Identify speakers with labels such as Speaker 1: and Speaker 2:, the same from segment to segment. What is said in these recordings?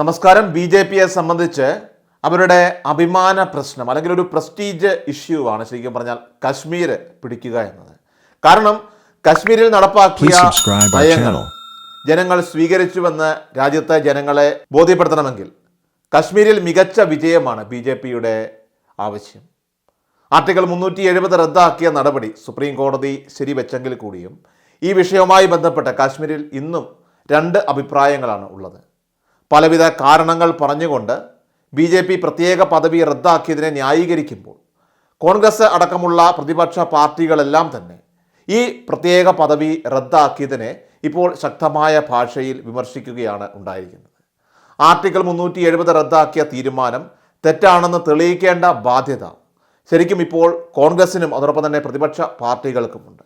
Speaker 1: നമസ്കാരം. B J പിയെ സംബന്ധിച്ച് അവരുടെ അഭിമാന പ്രശ്നം അല്ലെങ്കിൽ ഒരു പ്രസ്റ്റീജ് ഇഷ്യൂ ആണ് ശരിക്കും പറഞ്ഞാൽ കശ്മീർ പിടിക്കുക എന്നത്. കാരണം കശ്മീരിൽ നടപ്പാക്കിയ നയങ്ങൾ ജനങ്ങൾ സ്വീകരിച്ചുവെന്ന് രാജ്യത്തെ ജനങ്ങളെ ബോധ്യപ്പെടുത്തണമെങ്കിൽ കശ്മീരിൽ മികച്ച വിജയമാണ് ബി ജെ പിയുടെ ആവശ്യം. ആർട്ടിക്കിൾ മുന്നൂറ്റി എഴുപത് റദ്ദാക്കിയ നടപടി സുപ്രീം കോടതി ശരിവെച്ചെങ്കിൽ കൂടിയും ഈ വിഷയവുമായി ബന്ധപ്പെട്ട് കാശ്മീരിൽ ഇന്നും രണ്ട് അഭിപ്രായങ്ങളാണ് ഉള്ളത്. പലവിധ കാരണങ്ങൾ പറഞ്ഞുകൊണ്ട് ബി ജെ പി പ്രത്യേക പദവി റദ്ദാക്കിയതിനെ ന്യായീകരിക്കുമ്പോൾ കോൺഗ്രസ് അടക്കമുള്ള പ്രതിപക്ഷ പാർട്ടികളെല്ലാം തന്നെ ഈ പ്രത്യേക പദവി റദ്ദാക്കിയതിനെ ഇപ്പോൾ ശക്തമായ ഭാഷയിൽ വിമർശിക്കുകയാണ് ഉണ്ടായിരിക്കുന്നത്. ആർട്ടിക്കിൾ മുന്നൂറ്റി എഴുപത് റദ്ദാക്കിയ തീരുമാനം തെറ്റാണെന്ന് തെളിയിക്കേണ്ട ബാധ്യത ശരിക്കും ഇപ്പോൾ കോൺഗ്രസിനും അതോടൊപ്പം തന്നെ പ്രതിപക്ഷ പാർട്ടികൾക്കുമുണ്ട്.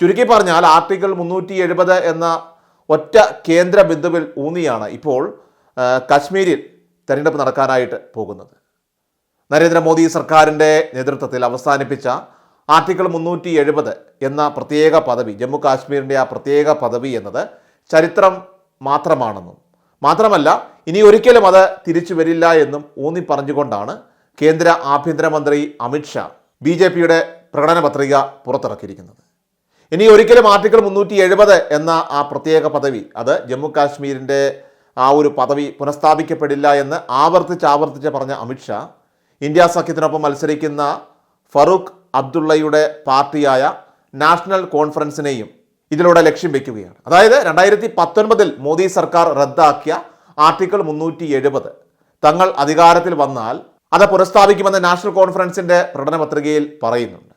Speaker 1: ചുരുക്കി പറഞ്ഞാൽ ആർട്ടിക്കിൾ മുന്നൂറ്റി എഴുപത് എന്ന ഒറ്റ കേന്ദ്ര ബിന്ദുവിൽ ഊന്നിയാണ് ഇപ്പോൾ കശ്മീരിൽ തെരഞ്ഞെടുപ്പ് നടക്കാനായിട്ട് പോകുന്നത്. നരേന്ദ്രമോദി സർക്കാരിന്റെ നേതൃത്വത്തിൽ അവസാനിപ്പിച്ച ആർട്ടിക്കിൾ മുന്നൂറ്റി എഴുപത് എന്ന പ്രത്യേക പദവി ജമ്മു കാശ്മീരിന്റെ ആ പ്രത്യേക പദവി എന്നത് ചരിത്രം മാത്രമാണെന്നും മാത്രമല്ല ഇനി ഒരിക്കലും അത് തിരിച്ചു വരില്ല എന്നും ഊന്നി പറഞ്ഞുകൊണ്ടാണ് കേന്ദ്ര ആഭ്യന്തരമന്ത്രി അമിത്ഷാ ബി ജെ പിയുടെ പ്രകടന പത്രിക പുറത്തിറക്കിയിരിക്കുന്നത്. ഇനി ഒരിക്കലും ആർട്ടിക്കിൾ മുന്നൂറ്റി എഴുപത് എന്ന ആ പ്രത്യേക പദവി അത് ജമ്മു കാശ്മീരിന്റെ ആ ഒരു പദവി പുനഃസ്ഥാപിക്കപ്പെടില്ല എന്ന് ആവർത്തിച്ച് ആവർത്തിച്ച് പറഞ്ഞ അമിത്ഷാ ഇന്ത്യ സഖ്യത്തിനൊപ്പം മത്സരിക്കുന്ന ഫറൂഖ് അബ്ദുള്ളയുടെ പാർട്ടിയായ നാഷണൽ കോൺഫറൻസിനെയും ഇതിലൂടെ ലക്ഷ്യം വെക്കുകയാണ്. അതായത് രണ്ടായിരത്തി പത്തൊൻപതിൽ മോദി സർക്കാർ റദ്ദാക്കിയ ആർട്ടിക്കിൾ മുന്നൂറ്റി എഴുപത് തങ്ങൾ അധികാരത്തിൽ വന്നാൽ അത് പുനഃസ്ഥാപിക്കുമെന്ന് നാഷണൽ കോൺഫറൻസിന്റെ പ്രകടന പത്രികയിൽ പറയുന്നുണ്ട്.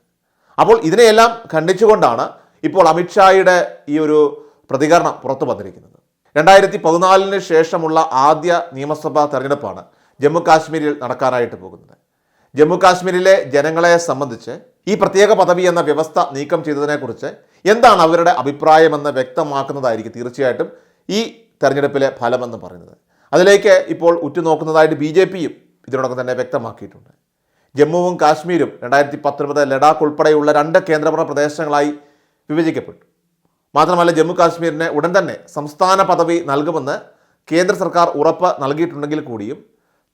Speaker 1: അപ്പോൾ ഇതിനെയെല്ലാം ഖണ്ഡിച്ചുകൊണ്ടാണ് ഇപ്പോൾ അമിത്ഷായുടെ ഈ ഒരു പ്രതികരണം പുറത്തു വന്നിരിക്കുന്നത്. രണ്ടായിരത്തി പതിനാലിന് ശേഷമുള്ള ആദ്യ നിയമസഭാ തെരഞ്ഞെടുപ്പാണ് ജമ്മു കാശ്മീരിൽ നടക്കാനായിട്ട് പോകുന്നത്. ജമ്മു കാശ്മീരിലെ ജനങ്ങളെ സംബന്ധിച്ച് ഈ പ്രത്യേക പദവി എന്ന വ്യവസ്ഥ നീക്കം ചെയ്തതിനെക്കുറിച്ച് എന്താണ് അവരുടെ അഭിപ്രായമെന്ന് വ്യക്തമാക്കുന്നതായിരിക്കും തീർച്ചയായിട്ടും ഈ തെരഞ്ഞെടുപ്പിലെ ഫലമെന്ന് പറയുന്നത്. അതിലേക്ക് ഇപ്പോൾ ഉറ്റുനോക്കുന്നതായിട്ട് ബി ജെ പിയും ഇതിനോടൊപ്പം തന്നെ വ്യക്തമാക്കിയിട്ടുണ്ട്. ജമ്മുവും കാശ്മീരും രണ്ടായിരത്തി പത്തൊൻപത് ലഡാക്ക് ഉൾപ്പെടെയുള്ള രണ്ട് കേന്ദ്രഭരണ പ്രദേശങ്ങളായി വിഭജിക്കപ്പെട്ടു. മാത്രമല്ല ജമ്മു കാശ്മീരിന് ഉടൻ തന്നെ സംസ്ഥാന പദവി നൽകുമെന്ന് കേന്ദ്ര സർക്കാർ ഉറപ്പ് നൽകിയിട്ടുണ്ടെങ്കിൽ കൂടിയും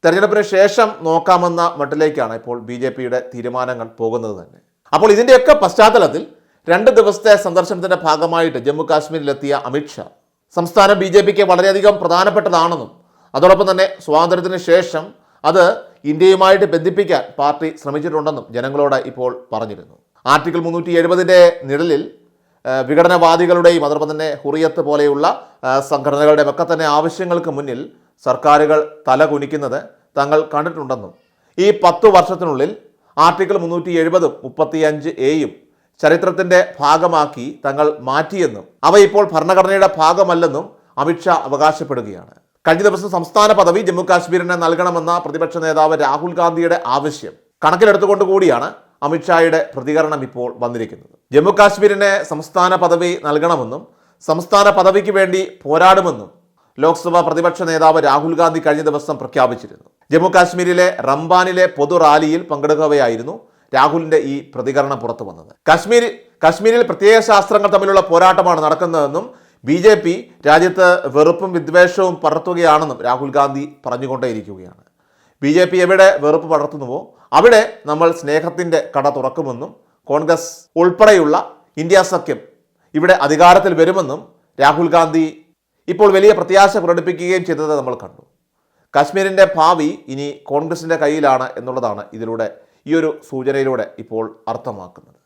Speaker 1: തെരഞ്ഞെടുപ്പിന് ശേഷം നോക്കാമെന്ന മട്ടിലേക്കാണ് ഇപ്പോൾ ബി ജെ പിയുടെ തീരുമാനങ്ങൾ പോകുന്നത് തന്നെ. അപ്പോൾ ഇതിന്റെയൊക്കെ പശ്ചാത്തലത്തിൽ രണ്ട് ദിവസത്തെ സന്ദർശനത്തിന്റെ ഭാഗമായിട്ട് ജമ്മു കാശ്മീരിലെത്തിയ അമിത്ഷാ സംസ്ഥാനം ബി ജെ പിക്ക് വളരെയധികം പ്രധാനപ്പെട്ടതാണെന്നും അതോടൊപ്പം തന്നെ സ്വാതന്ത്ര്യത്തിന് ശേഷം അത് ഇന്ത്യയുമായിട്ട് ബന്ധിപ്പിക്കാൻ പാർട്ടി ശ്രമിച്ചിട്ടുണ്ടെന്നും ജനങ്ങളോട് ഇപ്പോൾ പറഞ്ഞിരുന്നു. ആർട്ടിക്കിൾ മുന്നൂറ്റി എഴുപതിന്റെ നിഴലിൽ വിഘടനവാദികളുടെയും അതോടൊപ്പം തന്നെ ഹുറിയത്ത് പോലെയുള്ള സംഘടനകളുടെ ഒക്കെ തന്നെ ആവശ്യങ്ങൾക്ക് മുന്നിൽ സർക്കാരുകൾ തല കുനിക്കുന്നത് തങ്ങൾ കണ്ടിട്ടുണ്ടെന്നും ഈ പത്തു വർഷത്തിനുള്ളിൽ ആർട്ടിക്കിൾ മുന്നൂറ്റി എഴുപതും മുപ്പത്തിയഞ്ച് എയും ചരിത്രത്തിന്റെ ഭാഗമാക്കി തങ്ങൾ മാറ്റിയെന്നും അവ ഇപ്പോൾ ഭരണഘടനയുടെ ഭാഗമല്ലെന്നും അമിത്ഷാ അവകാശപ്പെടുകയാണ്. കഴിഞ്ഞ ദിവസം സംസ്ഥാന പദവി ജമ്മു കാശ്മീരിന് നൽകണമെന്ന പ്രതിപക്ഷ നേതാവ് രാഹുൽ ഗാന്ധിയുടെ ആവശ്യം കണക്കിലെടുത്തുകൊണ്ട് കൂടിയാണ് അമിത്ഷായുടെ പ്രതികരണം ഇപ്പോൾ വന്നിരിക്കുന്നത്. ജമ്മു കാശ്മീരിന് സംസ്ഥാന പദവി നൽകണമെന്നും സംസ്ഥാന പദവിക്ക് വേണ്ടി പോരാടുമെന്നും ലോക്സഭാ പ്രതിപക്ഷ നേതാവ് രാഹുൽ ഗാന്ധി കഴിഞ്ഞ ദിവസം പ്രഖ്യാപിച്ചിരുന്നു. ജമ്മു കാശ്മീരിലെ റംബാനിലെ പൊതു റാലിയിൽ പങ്കെടുക്കവെയായിരുന്നു രാഹുലിന്റെ ഈ പ്രതികരണം പുറത്തു വന്നത്. കാശ്മീർ കാശ്മീരിൽ പ്രത്യേക ശാസ്ത്രങ്ങൾ തമ്മിലുള്ള പോരാട്ടമാണ് നടക്കുന്നതെന്നും ബി ജെ പി രാജ്യത്ത് വെറുപ്പും വിദ്വേഷവും പടർത്തുകയാണെന്നും രാഹുൽ ഗാന്ധി പറഞ്ഞുകൊണ്ടേയിരിക്കുകയാണ്. ബി ജെ പി എവിടെ വെറുപ്പ് പടർത്തുന്നുവോ അവിടെ നമ്മൾ സ്നേഹത്തിന്റെ കട തുറക്കുമെന്നും കോൺഗ്രസ് ഉൾപ്പെടെയുള്ള ഇന്ത്യ സഖ്യം ഇവിടെ അധികാരത്തിൽ വരുമെന്നും രാഹുൽ ഗാന്ധി ഇപ്പോൾ വലിയ പ്രത്യാശ പ്രകടിപ്പിക്കുകയും ചെയ്തത് നമ്മൾ കണ്ടു. കാശ്മീരിന്റെ ഭാവി ഇനി കോൺഗ്രസിന്റെ കയ്യിലാണ് എന്നുള്ളതാണ് ഇതിലൂടെ ഈ ഒരു സൂചനയിലൂടെ ഇപ്പോൾ അർത്ഥമാക്കുന്നത്.